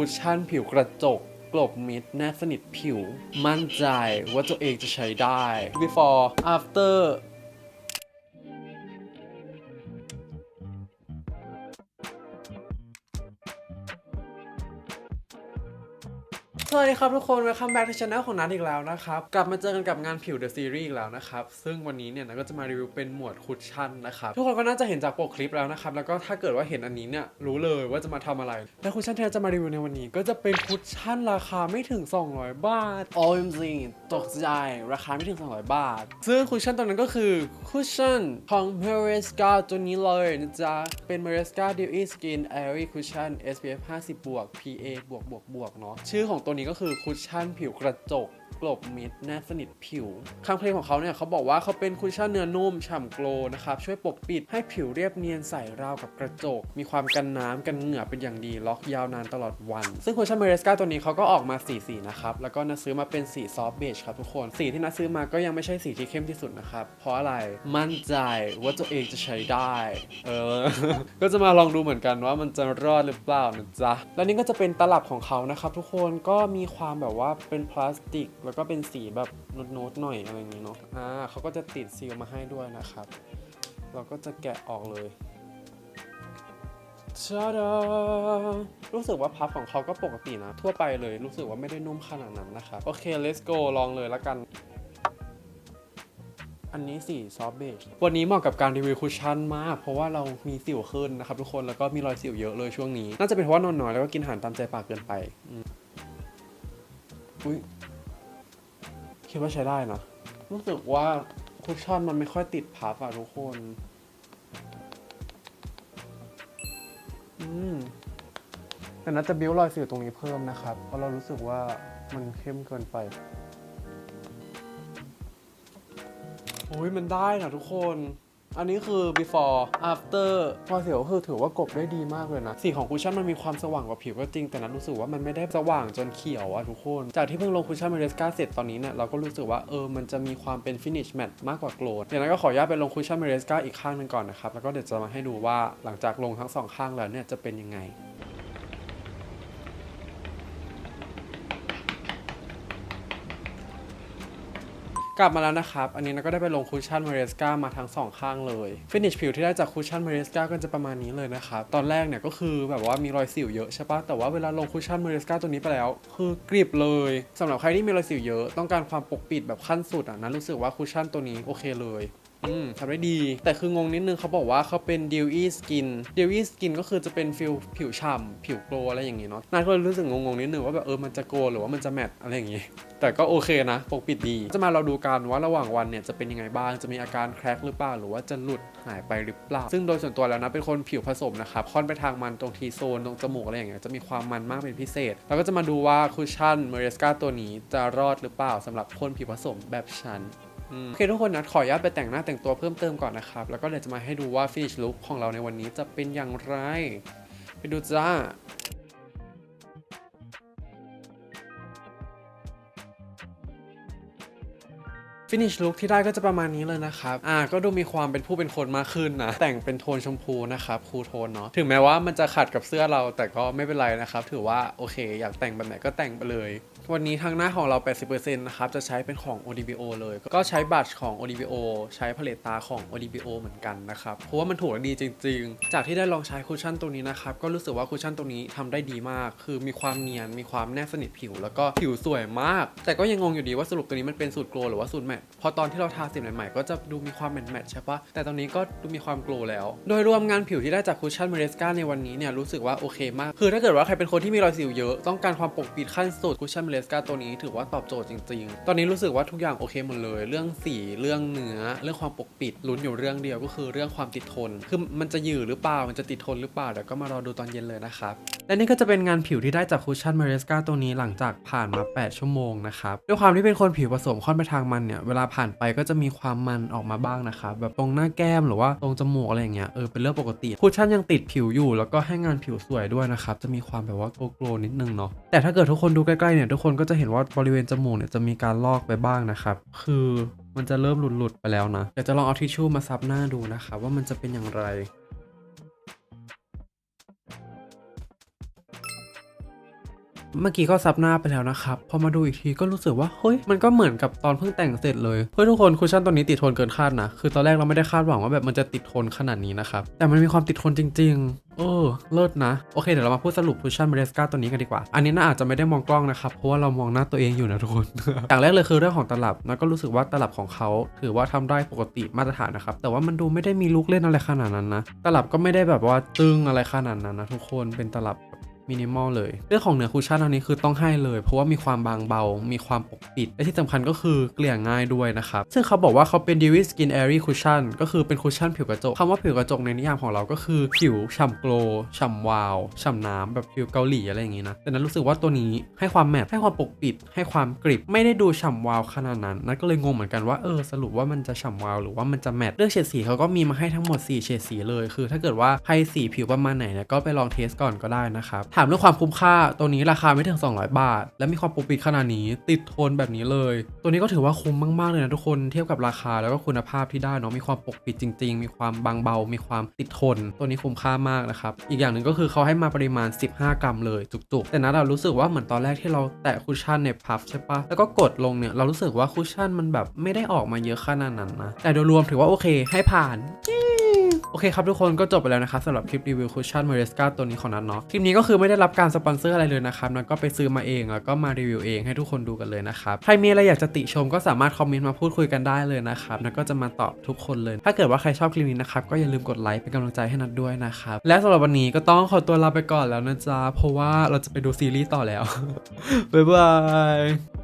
คุชชั่นผิวกระจกกลบมิดแนบสนิทผิว มั่นใจว่าตัวเองจะใช้ได้ before after สวัสดีครับทุกคน welcome back to channel ของนัทอีกแล้วนะครับ กลับมาเจอกันกับงานผิว The Series อีกแล้วนะครับ ซึ่งวันนี้เนี่ยนัทก็จะมารีวิวเป็นหมวดคุชชั่นนะครับ ทุกคนก็น่าจะเห็นจากปกคลิปแล้วนะครับ แล้วก็ถ้าเกิดว่าเห็นอันนี้เนี่ยรู้เลยว่าจะมาทำอะไร และคุชชั่นที่เราจะมารีวิวในวันนี้ ก็จะเป็นคุชชั่นราคาไม่ถึง 200 บาท OMG ตกใจราคาไม่ถึง 200 บาท ซึ่งคุชชั่นตัวนั้นก็คือคุชชั่นของ m e r e s c a ตัวนี้เลยนะจ๊ะ เป็น m e r e s c a Dewy Skin Airy Cushion SPF 50 บวก PA บวกบวกบวกเนาะ ชื่อของตัวนี้ก็คือคุชชั่นผิวกระจก กลบมิดแนบสนิทผิวคำเคลมของเขาเนี่ยเขาบอกว่าเขาเป็นคุชชั่นเนื้อนุ่มฉ่ำโกล์นะครับช่วยปกปิดให้ผิวเรียบเนียนใสราวกับกระจก มีความกันน้ำกันเหงื่อเป็นอย่างดี ล็อกยาวนานตลอดวัน ซึ่งคุชชั่นเมเรสกาตัวนี้เขาก็ออกมาสีสีนะครับ แล้วก็นัดซื้อมาเป็นสีซอฟต์เบจครับทุกคน สีที่นัดซื้อมาก็ยังไม่ใช่สีที่เข้มที่สุดนะครับ เพราะอะไรมั่นใจว่าตัวเองจะใช้ได้เออก็จะมาลองดูเหมือนกันว่ามันจะรอดหรือเปล่านะจ๊ะแล้วนี่ก็จะเป็นตลับของเขานะครับทุกคนก็มีความแบบว่าเป็นพลาสติกแล้วก็เป็นสีแบบโน้ตๆหน่อยอะไรอย่างนี้เนาะอ่าเขาก็จะติดซีลมาให้ด้วยนะครับ เราก็จะแกะออกเลยชาดารู้สึกว่าพับของเขาก็ปกตินะ ทั่วไปเลยรู้สึกว่าไม่ได้นุ่มขนาดนั้นนะครับโอเค let's go ลองเลยละกัน อันนี้สีซอฟเบจวันนี้เหมาะกับการรีวิวคุชชั่นมาก เพราะว่าเรามีสิวขึ้นนะครับทุกคนแล้วก็มีรอยสิวเยอะเลยช่วงนี้ น่าจะเป็นเพราะว่านอนน้อยแล้วก็กินอาหารตามใจปากเกินไปอุ้ย คิดว่าใช้ได้นะ รู้สึกว่าคุชชั่นมันไม่ค่อยติดพับอะทุกคน อืม แต่น่าจะบิ้วรอยสิวตรงนี้เพิ่มนะครับ เพราะเรารู้สึกว่ามันเข้มเกินไปโอ้ยมันได้นะทุกคน อันนี้คือ before after พอเสียวคือถือว่ากบได้ดีมากเลยนะ สีของคุชชั่นมันมีความสว่างกว่าผิวก็จริง แต่นั้นรู้สึกว่ามันไม่ได้สว่างจนเขียวอะทุกคน จากที่เพิ่งลงคุชชั่นเมเรสกาเสร็จตอนนี้เนี่ยเราก็รู้สึกว่าเออมันจะมีความเป็น finish matte มากกว่าโกลด์เดี๋ยวนั้นก็ขออนุญาตไปลงคุชชั่นเมเรสกาอีกข้างหนึ่งก่อนนะครับแล้วก็เดี๋ยวจะมาให้ดูว่าหลังจากลงทั้งสองข้างแล้วเนี่ยจะเป็นยังไง กลับมาแล้วนะครับ อันนี้เราก็ได้ไปลงคุชชั่นมาเรสกามาทั้งสองข้างเลยฟินิชผิวที่ได้จากคุชชั่นมาเรสกาก็จะประมาณนี้เลยนะครับ ตอนแรกเนี่ยก็คือแบบว่ามีรอยสิวเยอะใช่ปะแต่ว่าเวลาลงคุชชั่นมาเรสกาตัวนี้ไปแล้ว คือกริบเลยสำหรับใครที่มีรอยสิวเยอะ ต้องการความปกปิดแบบขั้นสุดอะนะรู้สึกว่าคุชชั่นตัวนี้โอเคเลย อืมทำได้ดี แต่คืองงนิดนึงเขาบอกว่าเขาเป็น dewy skin dewy skin ก็คือจะเป็นฟิลผิวฉ่ำผิวโกลอะไรอย่างงี้เนาะนาก็เลยรู้สึกงงๆนิดนึงว่าแบบเออมันจะโกลหรือว่ามันจะแมตอะไรอย่างงี้ แต่ก็โอเคนะปกปิดดี จะมาเราดูกันว่าระหว่างวันเนี่ยจะเป็นยังไงบ้างจะมีอาการแครกหรือเปล่าหรือว่าจะหลุดหายไปหรือเปล่า ซึ่งโดยส่วนตัวแล้วนะเป็นคนผิวผสมนะครับค่อนไปทางมันตรงทีโซนตรงจมูกอะไรอย่างเงี้ยจะมีความมันมากเป็นพิเศษ แล้วก็จะมาดูว่าคุชชั่นเมเรสกาตัวนี้จะรอดหรือเปล่าสำหรับคนผิวผสมแบบฉัน โอเคทุกคนนะขออนุญาตไปแต่งหน้าแต่งตัวเพิ่มเติมก่อนนะครับ แล้วก็เดี๋ยวจะมาให้ดูว่าฟินิชลุคของเราในวันนี้จะเป็นอย่างไร ไปดูจ้า ฟินิชลุคที่ได้ก็จะประมาณนี้เลยนะครับ อ่า ก็ดูมีความเป็นผู้เป็นคนมากขึ้นนะ แต่งเป็นโทนชมพูนะครับคูโทนเนาะ ถึงแม้ว่ามันจะขัดกับเสื้อเราแต่ก็ไม่เป็นไรนะครับ ถือว่าโอเค อยากแต่งแบบไหนก็แต่งไปเลย วันนี้ทางหน้าของเรา 80%นะครับ จะใช้เป็นของ ODBO เลย ก็ใช้บัตรของ ODBO ใช้พาเลตตาของ ODBO เหมือนกันนะครับ เพราะว่ามันถูกและดีจริง ๆ จากที่ได้ลองใช้คุชชั่นตัวนี้นะครับ ก็รู้สึกว่าคุชชั่นตัวนี้ทำได้ดีมาก คือมีความเนียน มีความแนบสนิทผิว แล้วก็ผิวสวยมาก แต่ก็ยังงงอยู่ดีว่าสรุปตัวนี้มันเป็นสูตรโกลหรือว่าสูตรแมทพอตอนที่เราทาสีใหม่ๆก็จะดูมีความแมทแมทใช่ปะแต่ตอนนี้ก็ดูมีความโกลแล้ว โดยรวมงานผิวที่ได้จากคุชชั่นเมเรสกาในวันนี้เนี่ยรู้สึกว่าโอเคมาก คือถ้าเกิดว่าใครเป็นคนที่มีรอยสิวเยอะต้องการความปกปิดขั้นสุดคุชชั่นเมเรสกาตัวนี้ถือว่าตอบโจทย์จริงๆ ตอนนี้รู้สึกว่าทุกอย่างโอเคหมดเลย เรื่องสีเรื่องเนื้อ เรื่องความปกปิดลุ้นอยู่เรื่องเดียวก็คือเรื่องความติดทน คือมันจะหยืดหรือเปล่ามันจะติดทนหรือเปล่าเดี๋ยวก็มารอดูตอนเย็นเลยนะครับ และนี่ก็จะเป็นงานผิวที่ได้จากคุชชั่นเมเรสกาตัวนี้หลังจากผ่านมา 8 ชั่วโมงนะครับด้วยความที่เป็นคนผิวผสมค่อนไปทางมันเนี่ยเวลาผ่านไปก็จะมีความมันออกมาบ้างนะครับแบบตรงหน้าแก้มหรือว่าตรงจมูกอะไรอย่างเงี้ยเออเป็นเรื่องปกติคุชชั่นยังติดผิวอยู่ แล้วก็ให้งานผิวสวยด้วยนะครับจะมีความแบบว่าโกโกลนิดนึงเนาะแต่ถ้าเกิดทุกคนดูใกล้ๆเนี่ยทุกคนก็จะเห็นว่าบริเวณจมูกเนี่ยจะมีการลอกไปบ้างนะครับคือมันจะเริ่มหลุดๆไปแล้วนะเดี๋ยวจะลองเอาทิชชู่มาซับหน้าดูนะครับว่ามันจะเป็นอย่างไร เมื่อกี้ก็ซับหน้าไปแล้วนะครับ พอมาดูอีกทีก็รู้สึกว่า เฮ้ย มันก็เหมือนกับตอนเพิ่งแต่งเสร็จเลย เฮ้ยทุกคนคุชชั่นตัวนี้ติดทนเกินคาดนะ คือตอนแรกเราไม่ได้คาดหวังว่าแบบมันจะติดทนขนาดนี้นะครับ แต่มันมีความติดทนจริงๆเออเลิศนะ โอเค เดี๋ยวเรามาพูดสรุปคุชชั่นเบรสกาตัวนี้กันดีกว่า อันนี้น่าอาจจะไม่ได้มองกล้องนะครับ เพราะว่าเรามองหน้าตัวเองอยู่นะทุกคนอย่างแรกเลยคือเรื่องของตลับนะก็รู้สึกว่าตลับของเขาถือว่าทำได้ปกติมาตรฐานนะครับ แต่ว่ามันดูไม่ได้มีลุกเล่นอะไรขนาดนั้นนะ ตลับก็ไม่ได้แบบว่าตึงอะไรขนาดนั้นนะทุกคนเป็นตลับ มินิมอลเลย เรื่องของเนื้อคุชชั่นอันนี้คือต้องให้เลย เพราะว่ามีความบางเบา มีความปกปิด และที่สำคัญก็คือเกลี่ยง่ายด้วยนะครับ ซึ่งเขาบอกว่าเขาเป็น d e w i Skin Airy Cushion ก็คือเป็นคุชชั่นผิวกระจกคำว่าผิวกระจกในนิยามของเราก็คือ ผิวฉ่ำโกล์ฉ่ำวาวฉ่ำน้ำแบบผิวเกาหลีอะไรอย่างงี้นะแต่นั้นรู้สึกว่าตัวนี้ให้ความแมทให้ความปกปิด ให้ความกริบไม่ได้ดูฉ่ำวาวขนาดนั้นนั่นก็เลยงงเหมือนกันว่าเออสรุปว่ามันจะฉ่ำวาวหรือว่ามันจะแมทเรื่องเฉดสีเขาก็มีมาให้ทั้งหมด4เฉดสีเลย คือ ถ้าเกิดว่าใครสีผิวประมาณไหนเนี่ยก็ไปลองเทสก่อนก็ได้นะครับถามเรื่องความคุ้มค่า ตัวนี้ราคาไม่ถึง 200 บาท และมีความปกปิดขนาดนี้ ติดทนแบบนี้เลย ตัวนี้ก็ถือว่าคุ้มมากๆเลยนะทุกคน เทียบกับราคาแล้วก็คุณภาพที่ได้เนาะ มีความปกปิดจริง ๆ มีความบางเบา มีความติดทน ตัวนี้คุ้มค่ามากนะครับ อีกอย่างหนึ่งก็คือเขาให้มาปริมาณ 15 กรัมเลยจุกๆ แต่นะเรารู้สึกว่าเหมือนตอนแรกที่เราแตะคุชชั่นในพับใช่ปะแล้วก็กดลงเนี่ย เรารู้สึกว่าคุชชั่นมันแบบไม่ได้ออกมาเยอะขนาดนั้นนะ แต่โดยรวมถือว่าโอเค ให้ผ่าน โอเคครับทุกคนก็จบไปแล้วนะครับสำหรับคลิปรีวิวคุชชั่นเมเรสกาตัวนี้ของนัทเนาะคลิปนี้ก็คือไม่ได้รับการสปอนเซอร์อะไรเลยนะครับนัทก็ไปซื้อมาเองแล้วก็มารีวิวเองให้ทุกคนดูกันเลยนะครับใครมีอะไรอยากจะติชมก็สามารถคอมเมนต์มาพูดคุยกันได้เลยนะครับนัทก็จะมาตอบทุกคนเลย ถ้าเกิดว่าใครชอบคลิปนี้นะครับก็อย่าลืมกดไลค์เป็นกำลังใจให้นัทด้วยนะครับและสำหรับวันนี้ก็ต้องขอตัวลาไปก่อนแล้วนะจ๊ะเพราะว่าเราจะไปดูซีรีส์ต่อแล้วบ๊ายบาย